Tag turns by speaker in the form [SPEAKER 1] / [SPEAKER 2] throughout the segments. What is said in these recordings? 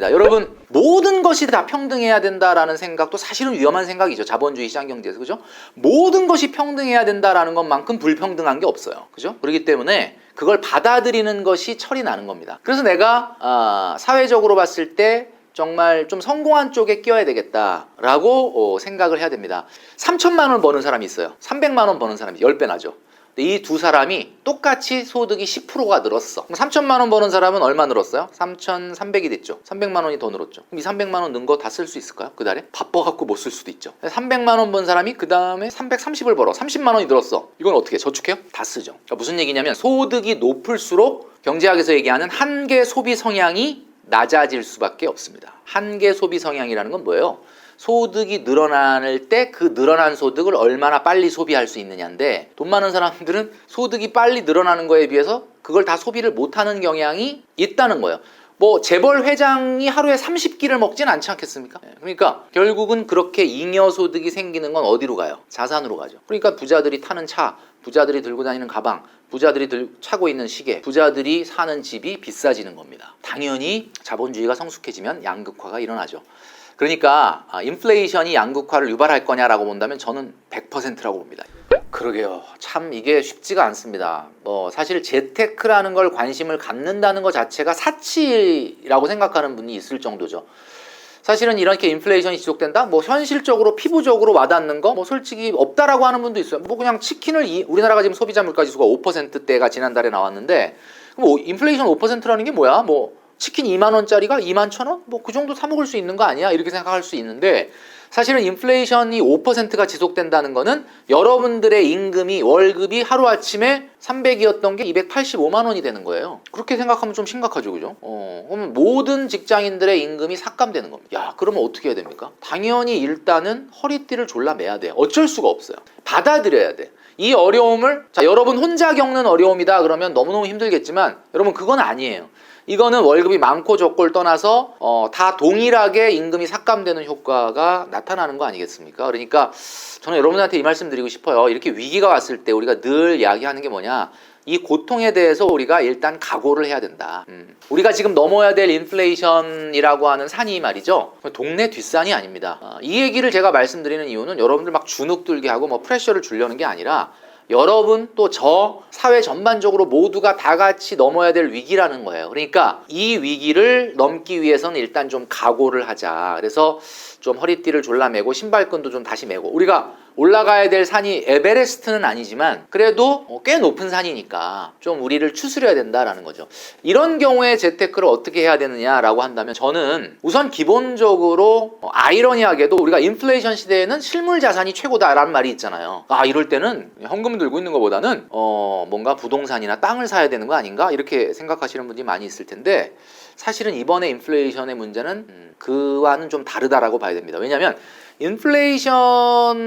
[SPEAKER 1] 자, 여러분 모든 것이 다 평등해야 된다라는 생각도 사실은 위험한 생각이죠. 자본주의 시장 경제에서 그죠? 모든 것이 평등해야 된다라는 것만큼 불평등한 게 없어요. 그죠? 그렇기 때문에 그걸 받아들이는 것이 철이 나는 겁니다. 그래서 내가 아, 사회적으로 봤을 때 정말 좀 성공한 쪽에 끼어야 되겠다라고 어, 생각을 해야 됩니다. 3천만 원 버는 사람이 있어요. 300만 원 버는 사람이 10배 나죠. 이 두 사람이 똑같이 소득이 10%가 늘었어. 그럼 3천만 원 버는 사람은 얼마 늘었어요? 3,300이 됐죠. 300만 원이 더 늘었죠. 그럼 이 300만 원 는 거 다 쓸 수 있을까요? 그 달에? 바빠갖고 못 쓸 수도 있죠. 300만 원 번 사람이 그 다음에 330을 벌어. 30만 원이 늘었어. 이건 어떻게 해? 저축해요? 다 쓰죠. 그러니까 무슨 얘기냐면 소득이 높을수록 경제학에서 얘기하는 한계 소비 성향이 낮아질 수밖에 없습니다. 한계 소비 성향이라는 건 뭐예요? 소득이 늘어날 때 그 늘어난 소득을 얼마나 빨리 소비할 수 있느냐인데 돈 많은 사람들은 소득이 빨리 늘어나는 거에 비해서 그걸 다 소비를 못하는 경향이 있다는 거예요. 뭐 재벌 회장이 하루에 30끼를 먹진 않지 않겠습니까? 예, 그러니까 결국은 그렇게 잉여 소득이 생기는 건 어디로 가요? 자산으로 가죠. 그러니까 부자들이 타는 차, 부자들이 들고 다니는 가방, 부자들이 들, 차고 있는 시계, 부자들이 사는 집이 비싸지는 겁니다. 당연히 자본주의가 성숙해지면 양극화가 일어나죠. 그러니까 아, 인플레이션이 양극화를 유발할 거냐라고 본다면 저는 100%라고 봅니다. 그러게요. 참 이게 쉽지가 않습니다. 뭐 사실 재테크라는 걸 관심을 갖는다는 것 자체가 사치라고 생각하는 분이 있을 정도죠. 사실은 이렇게 인플레이션이 지속된다? 뭐 현실적으로 피부적으로 와닿는 거 뭐 솔직히 없다라고 하는 분도 있어요. 뭐 그냥 치킨을 이, 우리나라가 지금 소비자 물가 지수가 5%대가 지난달에 나왔는데 뭐 인플레이션 5%라는 게 뭐야? 뭐 치킨 2만 원짜리가 2만 천 원? 뭐 그 정도 사 먹을 수 있는 거 아니야? 이렇게 생각할 수 있는데 사실은 인플레이션이 5%가 지속된다는 거는 여러분들의 임금이 월급이 하루아침에 300이었던 게 285만 원이 되는 거예요. 그렇게 생각하면 좀 심각하죠. 그죠? 어, 그러면 모든 직장인들의 임금이 삭감되는 겁니다. 야, 그러면 어떻게 해야 됩니까? 당연히 일단은 허리띠를 졸라 매야 돼요. 어쩔 수가 없어요. 받아들여야 돼. 이 어려움을 자, 여러분 혼자 겪는 어려움이다 그러면 너무너무 힘들겠지만 여러분 그건 아니에요. 이거는 월급이 많고 적고를 떠나서 어, 다 동일하게 임금이 삭감되는 효과가 나타나는 거 아니겠습니까? 그러니까 저는 여러분한테 이 말씀 드리고 싶어요. 이렇게 위기가 왔을 때 우리가 늘 이야기하는 게 뭐냐? 이 고통에 대해서 우리가 일단 각오를 해야 된다. 음. 우리가 지금 넘어야 될 인플레이션이라고 하는 산이 말이죠. 동네 뒷산이 아닙니다. 어, 이 얘기를 제가 말씀드리는 이유는 여러분들 막 주눅 들게 하고 뭐 프레셔를 주려는 게 아니라 여러분 또 저 사회 전반적으로 모두가 다 같이 넘어야 될 위기라는 거예요. 그러니까 이 위기를 넘기 위해서는 일단 좀 각오를 하자. 그래서 좀 허리띠를 졸라매고 신발끈도 좀 다시 매고 우리가 올라가야 될 산이 에베레스트는 아니지만 그래도 어, 꽤 높은 산이니까 좀 우리를 추스려야 된다라는 거죠. 이런 경우에 재테크를 어떻게 해야 되느냐라고 한다면 저는 우선 기본적으로 어, 아이러니하게도 우리가 인플레이션 시대에는 실물 자산이 최고다라는 말이 있잖아요. 아 이럴 때는 현금 들고 있는 것보다는 어 뭔가 부동산이나 땅을 사야 되는 거 아닌가 이렇게 생각하시는 분들이 많이 있을 텐데 사실은 이번에 인플레이션의 문제는 음, 그와는 좀 다르다라고 봐야 됩니다. 왜냐하면 인플레이션의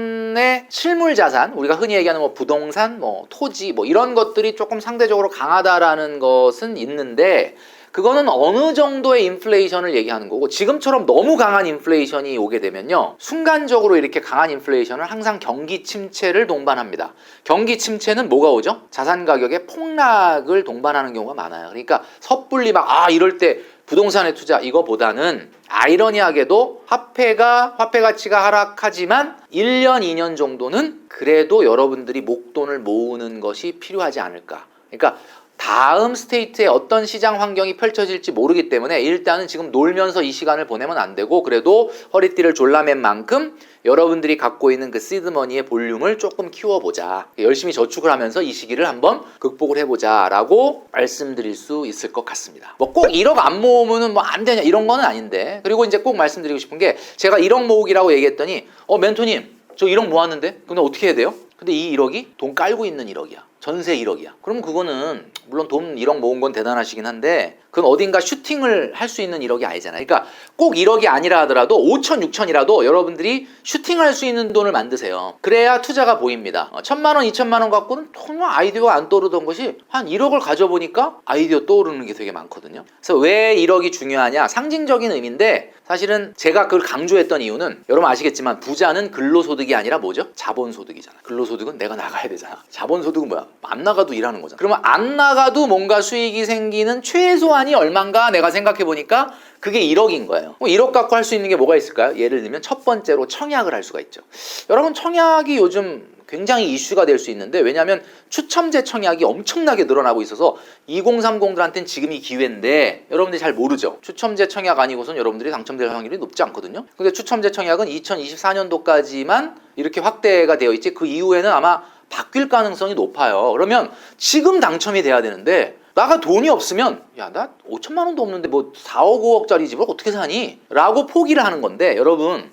[SPEAKER 1] 실물 자산, 우리가 흔히 얘기하는 뭐 부동산, 뭐 토지, 뭐 이런 것들이 조금 상대적으로 강하다라는 것은 있는데 그거는 어느 정도의 인플레이션을 얘기하는 거고 지금처럼 너무 강한 인플레이션이 오게 되면요. 순간적으로 이렇게 강한 인플레이션을 항상 경기 침체를 동반합니다. 경기 침체는 뭐가 오죠? 자산 가격의 폭락을 동반하는 경우가 많아요. 그러니까 섣불리 막 아 이럴 때 부동산에 투자 이거보다는 아이러니하게도 화폐가 화폐 가치가 하락하지만 1년 2년 정도는 그래도 여러분들이 목돈을 모으는 것이 필요하지 않을까. 그러니까 다음 스테이트에 어떤 시장 환경이 펼쳐질지 모르기 때문에 일단은 지금 놀면서 이 시간을 보내면 안 되고 그래도 허리띠를 졸라맨 만큼 여러분들이 갖고 있는 그 시드머니의 볼륨을 조금 키워보자. 열심히 저축을 하면서 이 시기를 한번 극복을 해보자. 라고 말씀드릴 수 있을 것 같습니다. 뭐 꼭 1억 안 모으면 뭐 안 되냐 이런 거는 아닌데. 그리고 이제 꼭 말씀드리고 싶은 게 제가 1억 모으기라고 얘기했더니 어, 멘토님 저 1억 모았는데? 근데 어떻게 해야 돼요? 근데 이 1억이 돈 깔고 있는 1억이야. 전세 1억이야. 그럼 그거는 물론 돈 1억 모은 건 대단하시긴 한데 그건 어딘가 슈팅을 할 수 있는 1억이 아니잖아요. 그러니까 꼭 1억이 아니라 하더라도 5천, 6천이라도 여러분들이 슈팅할 수 있는 돈을 만드세요. 그래야 투자가 보입니다. 어, 천만 원, 이천만 원 갖고는 정말 아이디어가 안 떠오르던 것이 한 1억을 가져보니까 아이디어 떠오르는 게 되게 많거든요. 그래서 왜 1억이 중요하냐? 상징적인 의미인데 사실은 제가 그걸 강조했던 이유는 여러분 아시겠지만 부자는 근로소득이 아니라 뭐죠? 자본소득이잖아. 근로소득은 내가 나가야 되잖아. 자본소득은 뭐야? 안 나가도 일하는 거잖아. 그러면 안 나가도 뭔가 수익이 생기는 최소한이 얼만가 내가 생각해 보니까 그게 1억인 거예요. 뭐 1억 갖고 할 수 있는 게 뭐가 있을까요? 예를 들면 첫 번째로 청약을 할 수가 있죠. 여러분 청약이 요즘 굉장히 이슈가 될 수 있는데 왜냐하면 추첨제 청약이 엄청나게 늘어나고 있어서 2030들한테는 지금이 기회인데 여러분들이 잘 모르죠. 추첨제 청약 아니고선 여러분들이 당첨될 확률이 높지 않거든요. 근데 추첨제 청약은 2024년도까지만 이렇게 확대가 되어 있지 그 이후에는 아마 바뀔 가능성이 높아요. 그러면 지금 당첨이 돼야 되는데 나가 돈이 없으면 야 나 5천만 원도 없는데 뭐 4억 5억짜리 집을 어떻게 사니? 라고 포기를 하는 건데 여러분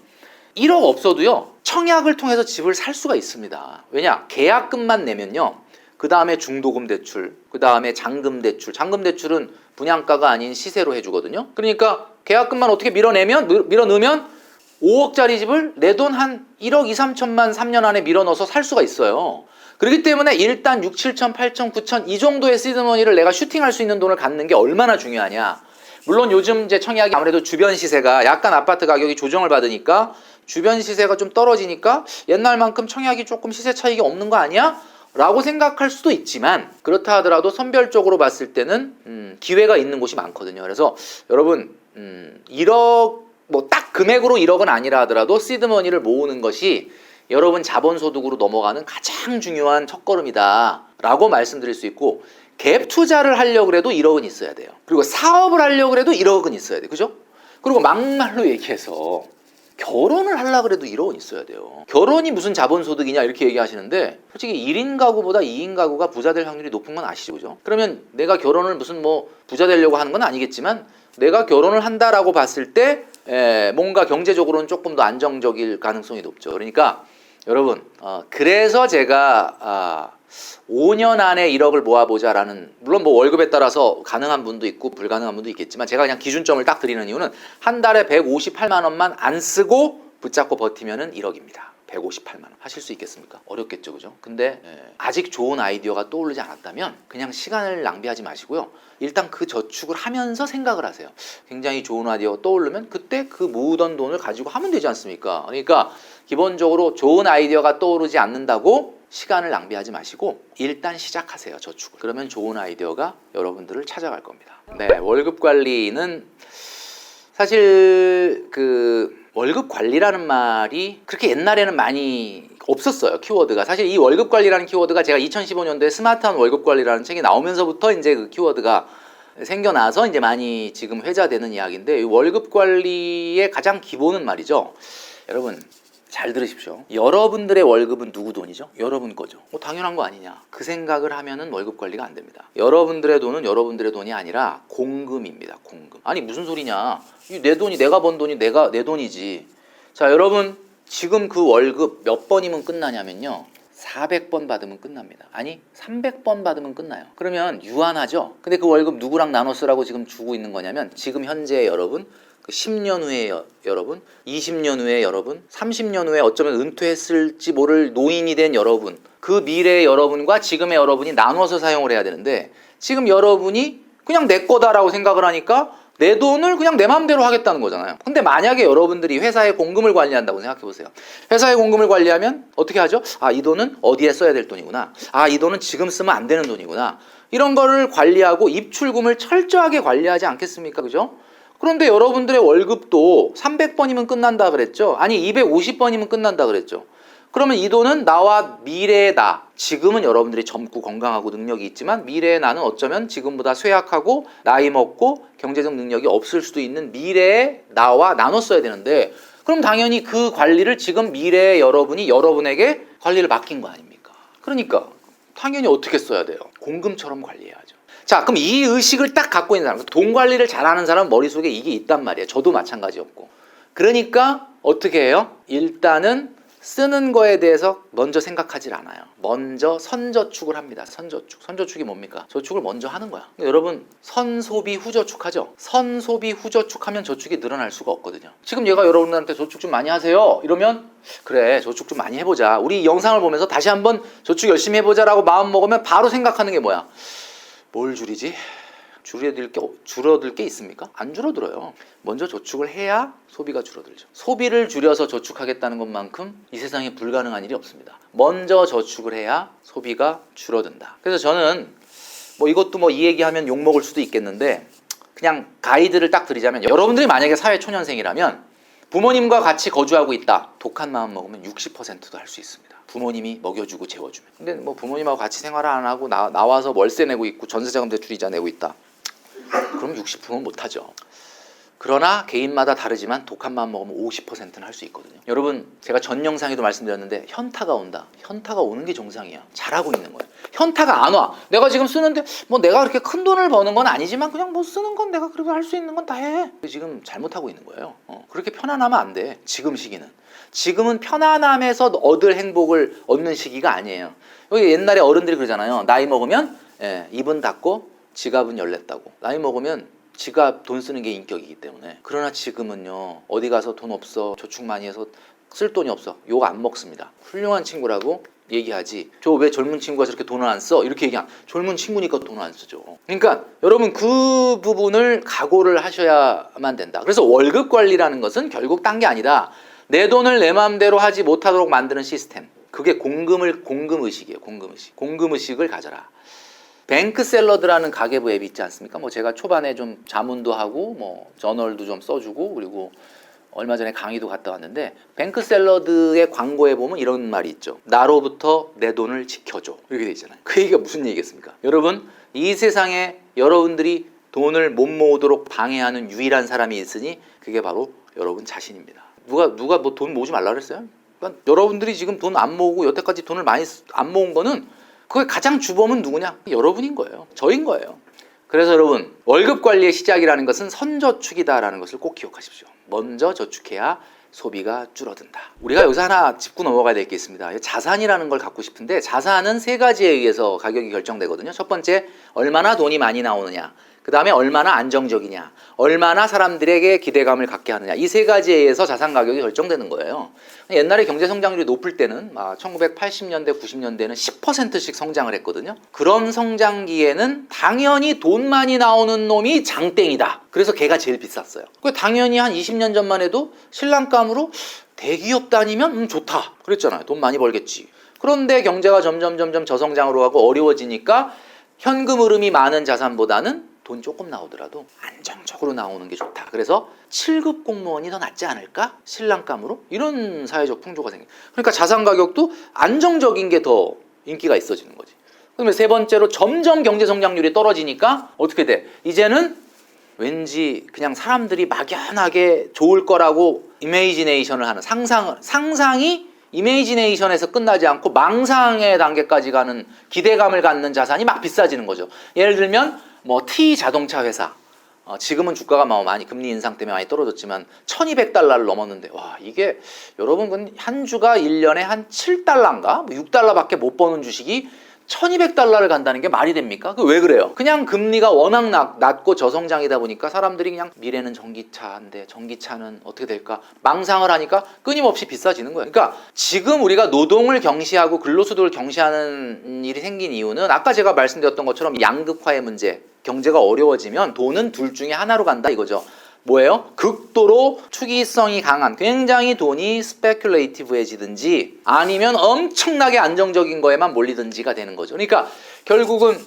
[SPEAKER 1] 1억 없어도요 청약을 통해서 집을 살 수가 있습니다. 왜냐 계약금만 내면요 그 다음에 중도금 대출, 그 다음에 잔금 대출. 잔금 대출은 분양가가 아닌 시세로 해주거든요. 그러니까 계약금만 어떻게 밀어내면 밀- 밀어넣으면 5억짜리 집을 내 돈 한 1억 2, 3천만 3년 안에 밀어넣어서 살 수가 있어요. 그렇기 때문에 일단 6, 7천, 8천, 9천 이 정도의 시드머니를 내가 슈팅할 수 있는 돈을 갖는 게 얼마나 중요하냐. 물론 요즘 이제 청약이 아무래도 주변 시세가 약간 아파트 가격이 조정을 받으니까 주변 시세가 좀 떨어지니까 옛날만큼 청약이 조금 시세 차익이 없는 거 아니야? 라고 생각할 수도 있지만 그렇다 하더라도 선별적으로 봤을 때는 음, 기회가 있는 곳이 많거든요. 그래서 여러분 음, 1억 뭐 딱 금액으로 1억은 아니라 하더라도 시드머니를 모으는 것이 여러분 자본소득으로 넘어가는 가장 중요한 첫걸음이다 라고 말씀드릴 수 있고 갭 투자를 하려고 해도 1억은 있어야 돼요. 그리고 사업을 하려고 해도 1억은 있어야 돼. 그죠? 그리고 막말로 얘기해서 결혼을 하려고 해도 1억은 있어야 돼요. 결혼이 무슨 자본소득이냐 이렇게 얘기하시는데 솔직히 1인 가구보다 2인 가구가 부자 될 확률이 높은 건 아시죠? 그죠? 그러면 내가 결혼을 무슨 뭐 부자 되려고 하는 건 아니겠지만 내가 결혼을 한다라고 봤을 때 에, 뭔가 경제적으로는 조금 더 안정적일 가능성이 높죠. 그러니까 여러분 어, 그래서 제가 아, 5년 안에 1억을 모아보자라는 물론 뭐 월급에 따라서 가능한 분도 있고 불가능한 분도 있겠지만 제가 그냥 기준점을 딱 드리는 이유는 한 달에 158만 원만 안 쓰고 붙잡고 버티면은 1억입니다. 158만 원 하실 수 있겠습니까? 어렵겠죠, 그죠? 근데 예, 아직 좋은 아이디어가 떠오르지 않았다면 그냥 시간을 낭비하지 마시고요. 일단 그 저축을 하면서 생각을 하세요. 굉장히 좋은 아이디어가 떠오르면 그때 그 모으던 돈을 가지고 하면 되지 않습니까? 그러니까 기본적으로 좋은 아이디어가 떠오르지 않는다고 시간을 낭비하지 마시고 일단 시작하세요 저축을. 그러면 좋은 아이디어가 여러분들을 찾아갈 겁니다. 네 월급 관리는 사실 그 월급 관리라는 말이 그렇게 옛날에는 많이 없었어요 키워드가. 사실 이 월급 관리라는 키워드가 제가 2015년도에 스마트한 월급 관리라는 책이 나오면서부터 이제 그 키워드가 생겨나서 이제 많이 지금 회자되는 이야기인데 이 월급 관리의 가장 기본은 말이죠. 여러분 잘 들으십시오. 여러분들의 월급은 누구 돈이죠? 여러분 거죠. 뭐 당연한 거 아니냐. 그 생각을 하면은 월급 관리가 안 됩니다. 여러분들의 돈은 여러분들의 돈이 아니라 공금입니다. 공금. 아니 무슨 소리냐? 이내 돈이 내가 번 돈이 내가 내 돈이지. 자, 여러분 지금 그 월급 몇 번이면 끝나냐면요. 400번 받으면 끝납니다. 아니, 300번 받으면 끝나요. 그러면 유한하죠? 근데 그 월급 누구랑 나눠 쓰라고 지금 주고 있는 거냐면 지금 현재 여러분 그 10년 후에 여, 여러분, 20년 후에 여러분, 30년 후에 어쩌면 은퇴했을지 모를 노인이 된 여러분, 그 미래의 여러분과 지금의 여러분이 나눠서 사용을 해야 되는데 지금 여러분이 그냥 내 거다라고 생각을 하니까 내 돈을 그냥 내 마음대로 하겠다는 거잖아요. 근데 만약에 여러분들이 회사의 공금을 관리한다고 생각해 보세요. 회사의 공금을 관리하면 어떻게 하죠? 아, 이 돈은 어디에 써야 될 돈이구나. 아, 이 돈은 지금 쓰면 안 되는 돈이구나. 이런 거를 관리하고 입출금을 철저하게 관리하지 않겠습니까? 그죠? 그런데 여러분들의 월급도 300번이면 끝난다 그랬죠? 아니 250번이면 끝난다 그랬죠? 그러면 이 돈은 나와 미래의 나 지금은 여러분들이 젊고 건강하고 능력이 있지만 미래의 나는 어쩌면 지금보다 쇠약하고 나이 먹고 경제적 능력이 없을 수도 있는 미래의 나와 나눠 써야 되는데 그럼 당연히 그 관리를 지금 미래의 여러분이 여러분에게 관리를 맡긴 거 아닙니까? 그러니까 당연히 어떻게 써야 돼요? 공금처럼 관리해야죠. 자, 그럼 이 의식을 딱 갖고 있는 사람, 돈 관리를 잘하는 사람 머릿속에 이게 있단 말이에요. 저도 마찬가지였고. 그러니까 어떻게 해요? 일단은 쓰는 거에 대해서 먼저 생각하질 않아요. 먼저 선저축을 합니다. 선저축. 선저축이 뭡니까? 저축을 먼저 하는 거야. 여러분, 선소비 후저축 하죠? 선소비 후저축 하면 저축이 늘어날 수가 없거든요. 지금 얘가 여러분들한테 저축 좀 많이 하세요. 이러면 그래, 저축 좀 많이 해보자. 우리 이 영상을 보면서 다시 한번 저축 열심히 해보자라고 마음 먹으면 바로 생각하는 게 뭐야? 뭘 줄이지? 줄어들 게 없- 줄어들 게 있습니까? 안 줄어들어요. 먼저 저축을 해야 소비가 줄어들죠. 소비를 줄여서 저축하겠다는 것만큼 이 세상에 불가능한 일이 없습니다. 먼저 저축을 해야 소비가 줄어든다. 그래서 저는 뭐 이것도 뭐 이 얘기하면 욕 먹을 수도 있겠는데 그냥 가이드를 딱 드리자면 여러분들이 만약에 사회 초년생이라면 부모님과 같이 거주하고 있다. 독한 마음 먹으면 60%도 할 수 있습니다. 부모님이 먹여주고 재워주면. 근데 뭐 부모님하고 같이 생활을 안 하고 나, 나와서 월세 내고 있고 전세자금 대출 이자 내고 있다. 그럼 60%는 못하죠. 그러나 개인마다 다르지만 독한 마음 먹으면 50%는 할 수 있거든요. 여러분 제가 전 영상에도 말씀드렸는데 현타가 온다. 현타가 오는 게 정상이야. 잘하고 있는 거예요. 현타가 안 와. 내가 지금 쓰는데 뭐 내가 그렇게 큰 돈을 버는 건 아니지만 그냥 뭐 쓰는 건 내가 그래도 할 수 있는 건 다 해. 지금 잘못하고 있는 거예요. 어, 그렇게 편안하면 안 돼. 지금 시기는. 지금은 편안함에서 얻을 행복을 얻는 시기가 아니에요. 여기 옛날에 어른들이 그러잖아요. 나이 먹으면 예, 입은 닫고 지갑은 열렸다고. 나이 먹으면 지갑 돈 쓰는 게 인격이기 때문에. 그러나 지금은요. 어디 가서 돈 없어. 저축 많이 해서 쓸 돈이 없어. 욕 안 먹습니다. 훌륭한 친구라고 얘기하지. 저 왜 젊은 친구가 저렇게 돈을 안 써? 이렇게 얘기한. 젊은 친구니까 돈을 안 쓰죠. 그러니까 여러분 그 부분을 각오를 하셔야만 된다. 그래서 월급 관리라는 것은 결국 딴 게 아니다. 내 돈을 내 마음대로 하지 못하도록 만드는 시스템. 그게 공금을 공금 의식이에요. 공금 의식. 공금 의식을 가져라. 뱅크 샐러드라는 가계부 앱이 있지 않습니까? 뭐 제가 초반에 좀 자문도 하고 뭐 저널도 좀 써주고 그리고 얼마 전에 강의도 갔다 왔는데 뱅크 샐러드의 광고에 보면 이런 말이 있죠. 나로부터 내 돈을 지켜줘 이렇게 돼 있잖아요. 그 얘기가 무슨 얘기겠습니까? 여러분 이 세상에 여러분들이 돈을 못 모으도록 방해하는 유일한 사람이 있으니 그게 바로 여러분 자신입니다. 누가 누가 뭐 돈 모으지 말라 그랬어요? 그러니까 여러분들이 지금 돈 안 모으고 여태까지 돈을 많이 쓰- 안 모은 거는 그게 가장 주범은 누구냐? 여러분인 거예요. 저인 거예요. 그래서 여러분 월급 관리의 시작이라는 것은 선저축이다라는 것을 꼭 기억하십시오. 먼저 저축해야 소비가 줄어든다. 우리가 여기서 하나 짚고 넘어가야 될 게 있습니다. 자산이라는 걸 갖고 싶은데 자산은 세 가지에 의해서 가격이 결정되거든요. 첫 번째 얼마나 돈이 많이 나오느냐. 그 다음에 얼마나 안정적이냐, 얼마나 사람들에게 기대감을 갖게 하느냐 이 세 가지에 의해서 자산 가격이 결정되는 거예요. 옛날에 경제 성장률이 높을 때는 막 1980년대, 90년대는 10%씩 성장을 했거든요. 그런 성장기에는 당연히 돈 많이 나오는 놈이 장땡이다. 그래서 걔가 제일 비쌌어요. 그 당연히 한 20년 전만 해도 신랑감으로 대기업 다니면 음 좋다. 그랬잖아요. 돈 많이 벌겠지. 그런데 경제가 점점 점점 저성장으로 가고 어려워지니까 현금 흐름이 많은 자산보다는 돈 조금 나오더라도 안정적으로 나오는 게 좋다. 그래서 7급 공무원이 더 낫지 않을까? 신랑감으로? 이런 사회적 풍조가 생겨. 그러니까 자산 가격도 안정적인 게 더 인기가 있어지는 거지. 그러면 세 번째로 점점 경제 성장률이 떨어지니까 어떻게 돼? 이제는 왠지 그냥 사람들이 막연하게 좋을 거라고 이메이지네이션을 하는 상상 상상이 이메이지네이션에서 끝나지 않고 망상의 단계까지 가는 기대감을 갖는 자산이 막 비싸지는 거죠. 예를 들면 뭐 T 자동차 회사. 어, 지금은 주가가 뭐 많이 금리 인상 때문에 많이 떨어졌지만 1200달러를 넘었는데 와 이게 여러분 근한 주가 1년에 한 7달러인가? 뭐 6달러밖에 못 버는 주식이 1200달러를 간다는 게 말이 됩니까? 그 왜 그래요? 그냥 금리가 워낙 낮, 낮고 저성장이다 보니까 사람들이 그냥 미래는 전기차인데 전기차는 어떻게 될까? 망상을 하니까 끊임없이 비싸지는 거예요. 그러니까 지금 우리가 노동을 경시하고 근로소득을 경시하는 일이 생긴 이유는 아까 제가 말씀드렸던 것처럼 양극화의 문제, 경제가 어려워지면 돈은 둘 중에 하나로 간다 이거죠. 뭐예요? 극도로 투기성이 강한 굉장히 돈이 스페큘레이티브해지든지 아니면 엄청나게 안정적인 거에만 몰리든지가 되는 거죠. 그러니까 결국은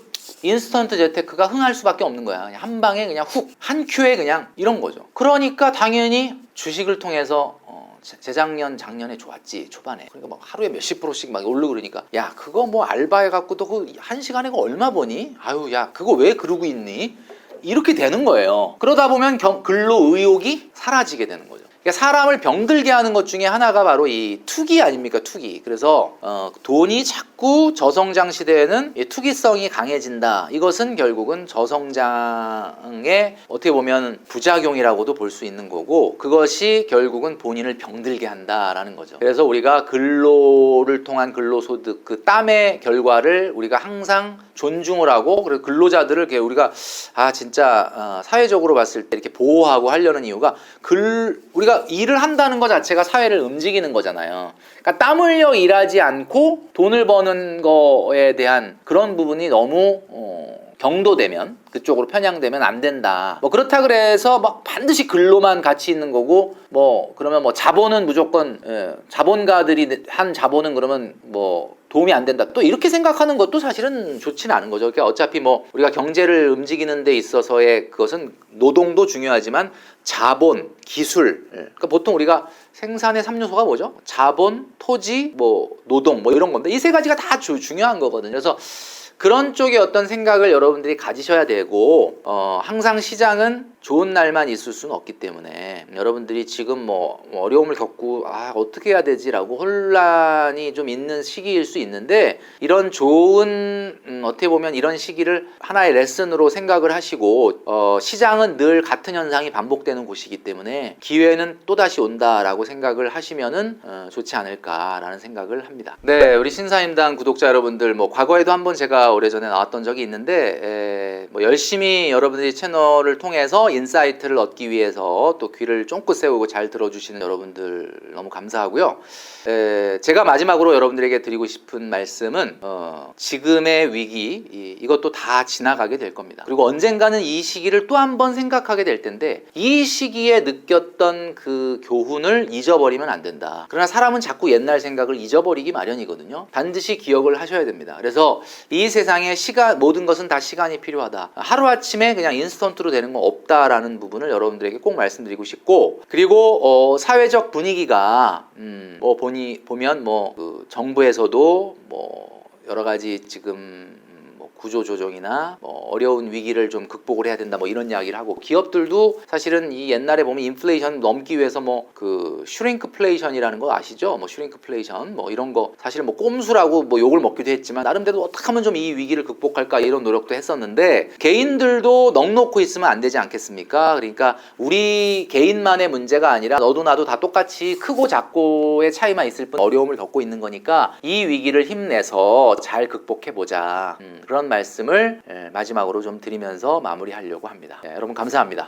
[SPEAKER 1] 인스턴트 재테크가 흥할 수밖에 없는 거야. 한 방에 그냥 훅 한 큐에 그냥 이런 거죠. 그러니까 당연히 주식을 통해서 어, 재- 재작년 작년에 좋았지 초반에 그러니까 막 하루에 몇십 프로씩 막 오르고 그러니까 야 그거 뭐 알바해 갖고 도 그 한 시간에 그 얼마 버니? 아유 야 그거 왜 그러고 있니? 이렇게 되는 거예요. 그러다 보면 경- 근로 의욕이 사라지게 되는 거죠. 그러니까 사람을 병들게 하는 것 중에 하나가 바로 이 투기 아닙니까 투기. 그래서 어, 돈이 자꾸 저성장 시대에는 이 투기성이 강해진다. 이것은 결국은 저성장의 어떻게 보면 부작용이라고도 볼 수 있는 거고 그것이 결국은 본인을 병들게 한다라는 거죠. 그래서 우리가 근로를 통한 근로소득 그 땀의 결과를 우리가 항상 존중을 하고 그리고 근로자들을 이렇게 우리가 아 진짜 어, 사회적으로 봤을 때 이렇게 보호하고 하려는 이유가 글 우리가 일을 한다는 것 자체가 사회를 움직이는 거잖아요. 그러니까 땀 흘려 일하지 않고 돈을 버는 거에 대한 그런 부분이 너무 어, 경도되면 그쪽으로 편향되면 안 된다. 뭐 그렇다 그래서 막 반드시 글로만 가치 있는 거고 뭐 그러면 뭐 자본은 무조건 예, 자본가들이 한 자본은 그러면 뭐 도움이 안 된다. 또 이렇게 생각하는 것도 사실은 좋지는 않은 거죠. 그러니까 어차피 뭐 우리가 경제를 움직이는 데 있어서의 그것은 노동도 중요하지만 자본, 기술. 예. 그러니까 보통 우리가 생산의 삼요소가 뭐죠? 자본, 토지, 뭐 노동, 뭐 이런 건데 이 세 가지가 다 주- 중요한 거거든요. 그래서 그런 쪽의 어떤 생각을 여러분들이 가지셔야 되고 어, 항상 시장은 좋은 날만 있을 수는 없기 때문에 여러분들이 지금 뭐 어려움을 겪고 아 어떻게 해야 되지라고 혼란이 좀 있는 시기일 수 있는데 이런 좋은 음, 어떻게 보면 이런 시기를 하나의 레슨으로 생각을 하시고 어, 시장은 늘 같은 현상이 반복되는 곳이기 때문에 기회는 또 다시 온다라고 생각을 하시면은 어, 좋지 않을까라는 생각을 합니다. 네, 우리 신사임당 구독자 여러분들 뭐 과거에도 한번 제가 오래전에 나왔던 적이 있는데 에, 뭐 열심히 여러분들이 채널을 통해서 인사이트를 얻기 위해서 또 귀를 쫑긋 세우고 잘 들어주시는 여러분들 너무 감사하고요. 에, 제가 마지막으로 여러분들에게 드리고 싶은 말씀은 어, 지금의 위기 이, 이것도 다 지나가게 될 겁니다. 그리고 언젠가는 이 시기를 또 한 번 생각하게 될 텐데 이 시기에 느꼈던 그 교훈을 잊어버리면 안 된다. 그러나 사람은 자꾸 옛날 생각을 잊어버리기 마련이거든요. 반드시 기억을 하셔야 됩니다. 그래서 이 세상에 시간 모든 것은 다 시간이 필요하다. 하루 아침에 그냥 인스턴트로 되는 건 없다 라는 부분을 여러분들에게 꼭 말씀드리고 싶고 그리고 어, 사회적 분위기가 음, 뭐 보니 보면 뭐 그 정부에서도 뭐 여러 가지 지금 음, 뭐 구조 조정이나 뭐 어려운 위기를 좀 극복을 해야 된다 뭐 이런 이야기를 하고 기업들도 사실은 이 옛날에 보면 인플레이션 넘기 위해서 뭐 그 슈링크플레이션이라는 거 아시죠? 뭐 슈링크플레이션 뭐 이런 거 사실은 뭐 꼼수라고 뭐 욕을 먹기도 했지만 나름대로 어떻게 하면 좀 이 위기를 극복할까 이런 노력도 했었는데 개인들도 넋 놓고 있으면 안 되지 않겠습니까? 그러니까 우리 개인만의 문제가 아니라 너도 나도 다 똑같이 크고 작고의 차이만 있을 뿐 어려움을 겪고 있는 거니까 이 위기를 힘내서 잘 극복해 보자 음, 그런 말씀을 예, 마지막으로 좀 드리면서 마무리하려고 합니다. 예, 여러분 감사합니다.